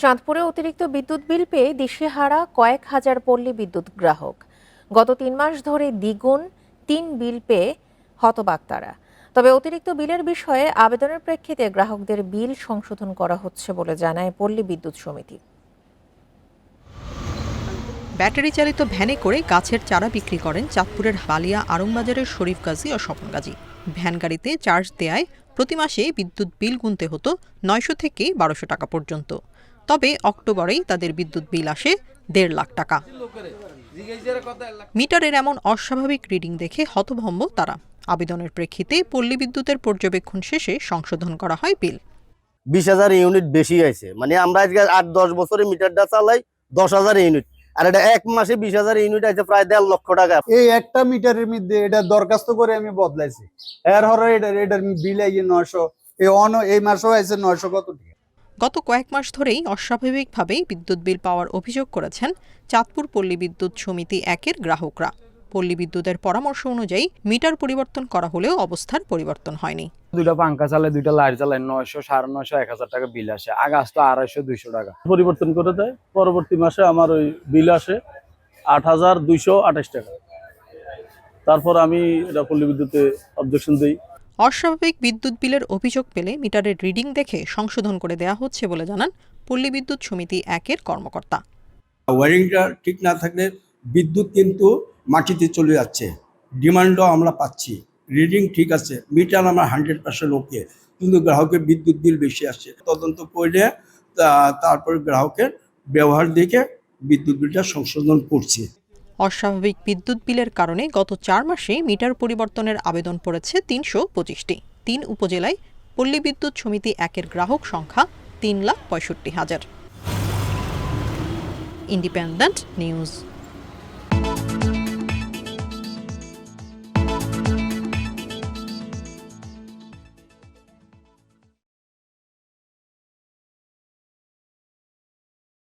চাঁদপুরে অতিরিক্ত বিদ্যুৎ বিল পেয়ে দিশেহারা কয়েক হাজার পল্লী বিদ্যুৎ গ্রাহক। গত তিন মাস ধরে দ্বিগুণ তিন বিল পেয়ে হতবাক তারা তবে অতিরিক্ত বিলের বিষয়ে আবেদনের প্রেক্ষিতে গ্রাহকদের বিল সংশোধন করা হচ্ছে বলে জানায় পল্লী বিদ্যুৎ সমিতি। ব্যাটারি চালিত ভ্যানে করে গাছের চারা বিক্রি করেন চাঁদপুরের বালিয়া আরংবাজারের শরীফ গাজী ও স্বপন গাজী। ভ্যান গাড়িতে চার্জ দেয়ায় প্রতি মাসে বিদ্যুৎ বিল গুনতে হতো নয়শো থেকে বারোশো টাকা পর্যন্ত। তবে অক্টোবরেই তাদের বিদ্যুৎ বিল আসে দেড় লাখ টাকা। মিটারের এমন অস্বাভাবিক রিডিং দেখে হতভম্ব তারা। আবেদনের প্রেক্ষিতে পল্লী বিদ্যুতের পর্যবেক্ষণ শেষে সংশোধন করা হয় বিল। বিশ হাজার ইউনিট বেশি আছে মানে আমরা আজকে আট দশ বছরে মিটারটা চালাই দশ হাজার ইউনিট। আর এটা এক মাসে বিশ হাজার ইউনিট আছে প্রায় দেড় লক্ষ টাকা। এই একটা মিটারের মধ্যে এটা দরখাস্ত করে আমি বদলাইছি। এর হরে এটার এটার বিল আইয়ে নয়শো এই অন এই মাসেও আছে নয়শো কত টাকা। গত কয়েক মাস ধরেই অস্বাভাবিকভাবে বিদ্যুৎ বিল পাওয়ার অভিযোগ করেছেন চাঁদপুর পল্লী বিদ্যুৎ সমিতি একের গ্রাহকরা। পল্লী বিদ্যুতের পরামর্শ অনুযায়ী মিটার পরিবর্তন করা হলেও অবস্থার পরিবর্তন হয়নি। দুইটা পাঙ্খা চালে দুইটা লাইট চালায়, নয়শো, সাড়ে নয়শো, এক হাজার টাকা বিল আসে। আগে আসতো আড়াইশো, দুইশো টাকা। পরিবর্তন করে দেয়। পরবর্তী মাসে আমার ওই বিল আসে আট হাজার দুইশো আঠাশ টাকা। তারপর আমি এটা পল্লী বিদ্যুতে অবজেকশন দিই। অস্বাভাবিক বিদ্যুৎ বিলের অভিযোগ পেলে মিটারের রিডিং দেখে সংশোধন করে দেওয়া হচ্ছে বলে জানান পল্লী বিদ্যুৎ সমিতি একের কর্মকর্তা। ওয়ারিংটা ঠিক না থাকলে বিদ্যুৎ কিন্তু মাটিতে চলে যাচ্ছে। ডিমান্ডও আমরা পাচ্ছি। রিডিং ঠিক আছে, মিটার আমার হান্ড্রেড পার্সেন্ট ওকে, কিন্তু গ্রাহকের বিদ্যুৎ বিল বেশি আসছে। তদন্ত করে তারপর গ্রাহকের ব্যবহার দেখে বিদ্যুৎ বিলটা সংশোধন করছে। অস্বাভাবিক বিদ্যুৎ বিলের কারণে গত চার মাসে মিটার পরিবর্তনের আবেদন পড়েছে তিনশো পঁচিশটি। তিন উপজেলায় পল্লী বিদ্যুৎ সমিতি একের গ্রাহক সংখ্যা তিন লাখ পঁয়ষট্টি হাজার। Independent news.